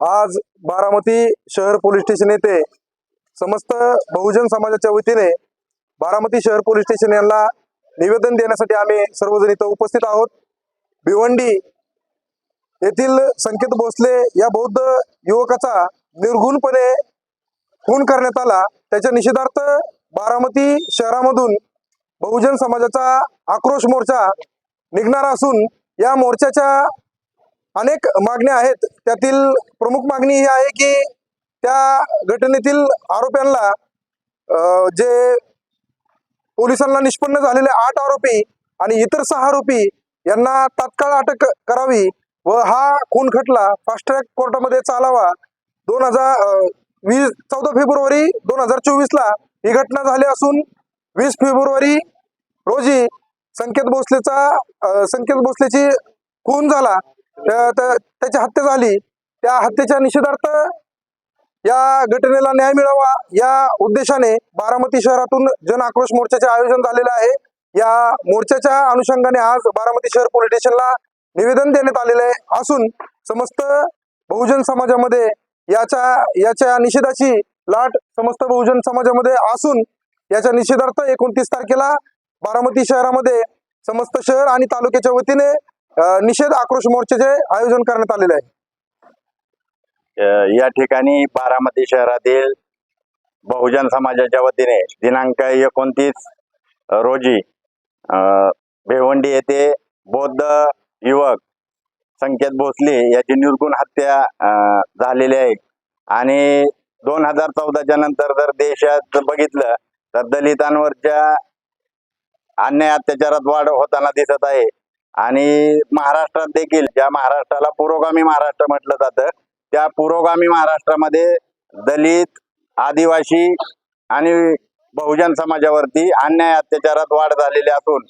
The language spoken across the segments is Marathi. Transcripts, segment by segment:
आज बारामती शहर पोलीस स्टेशन येथे समस्त बहुजन समाजाच्या वतीने बारामती शहर पोलीस स्टेशन यांना निवेदन देण्यासाठी आम्ही सर्वजण इथं उपस्थित आहोत. भिवंडी येथील संकेत भोसले या बौद्ध युवकाचा निर्घुणपणे खून करण्यात आला. त्याच्या निषेधार्थ बारामती शहरामधून बहुजन समाजाचा आक्रोश मोर्चा निघणार असून या मोर्चाच्या अनेक मागण्या आहेत. त्यातील प्रमुख मागणी ही आहे की त्या घटनेतील आरोप्यांना जे पोलिसांना निष्पन्न झालेले आठ आरोपी आणि इतर सहा आरोपी यांना तात्काळ अटक करावी व हा खून खटला फास्ट ट्रॅक कोर्टामध्ये चालावा. दोन हजार वीस चौदा फेब्रुवारी दोन हजार चोवीसला ही घटना झाली असून वीस फेब्रुवारी रोजी संकेत भोसलेचा संकेत भोसलेची खून झाला. त्याची हत्या झाली. त्या हत्येच्या निषेधार्थ या घटनेला न्याय मिळावा या उद्देशाने बारामती शहरातून जन आक्रोश मोर्चाचे आयोजन झालेलं आहे. या मोर्चाच्या अनुषंगाने आज बारामती शहर पोलीस स्टेशनला निवेदन देण्यात आलेले आहे. असून समस्त बहुजन समाजामध्ये याच्या याच्या निषेधाची लाट समस्त बहुजन समाजामध्ये असून याच्या निषेधार्थ एकोणतीस तारखेला बारामती शहरामध्ये समस्त शहर आणि तालुक्याच्या वतीने निषेध आक्रोश मोर्चाचे आयोजन करण्यात आलेले आहे. या ठिकाणी बारामती शहरातील बहुजन समाजाच्या वतीने दिनांक एकोणतीस रोजी अ, भिवंडी येथे बौद्ध युवक संकेत भोसले याची निर्गुण हत्या झालेली आहे. आणि दोन हजार चौदाच्या नंतर जर देशात बघितलं तर दलितांवरच्या अन्याय अत्याचारात वाढ होताना दिसत आहे. आणि महाराष्ट्रात देखील ज्या महाराष्ट्राला पुरोगामी महाराष्ट्र म्हटलं जातं त्या पुरोगामी महाराष्ट्रामध्ये दलित आदिवासी आणि बहुजन समाजावरती अन्याय अत्याचारात वाढ झालेली असून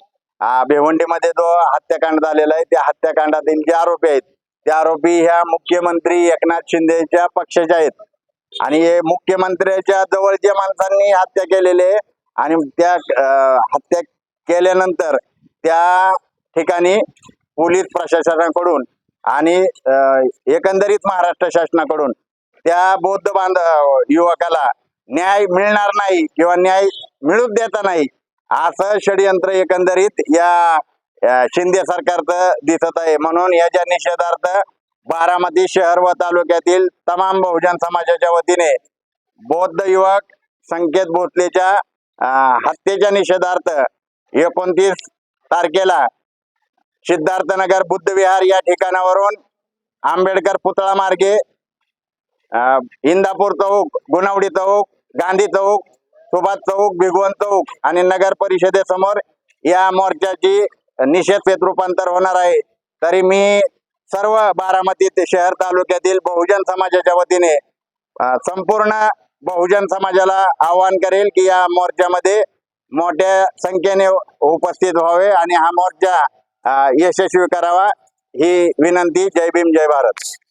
भिवंडीमध्ये जो हत्याकांड झालेला आहे त्या हत्याकांडातील जे आरोपी आहेत त्या आरोपी ह्या मुख्यमंत्री एकनाथ शिंदेच्या पक्षाचे आहेत. आणि हे मुख्यमंत्र्याच्या जवळच्या माणसांनी हत्या केलेले आहे आणि त्या हत्या केल्यानंतर त्या ठिकाणी पोलीस प्रशासनाकडून आणि एकंदरीत महाराष्ट्र शासनाकडून त्या बौद्ध बांध युवकाला न्याय मिळणार नाही किंवा न्याय मिळूच देता नाही असं षडयंत्र एकंदरीत या शिंदे सरकारचं दिसत आहे. म्हणून याच्या निषेधार्थ बारामती शहर व तालुक्यातील तमाम बहुजन समाजाच्या वतीने बौद्ध युवक संकेत भोसलेच्या हत्येच्या निषेधार्थ एकोणतीस तारखेला सिद्धार्थनगर बुद्ध विहार या ठिकाणावरून आंबेडकर पुतळा मार्गे इंदापूर चौक गुणवडी चौक गांधी चौक सुभाष चौक भिगवण चौक आणि नगर परिषदेसमोर या मोर्चाची निषेध रूपांतर होणार आहे. तरी मी सर्व बारामती शहर तालुक्यातील बहुजन समाजाच्या वतीने संपूर्ण बहुजन समाजाला आवाहन करेल की या मोर्चामध्ये मोठ्या संख्येने उपस्थित व्हावे आणि हा मोर्चा यशस्वी करावा. ही विनंती. जय भीम जय भारत.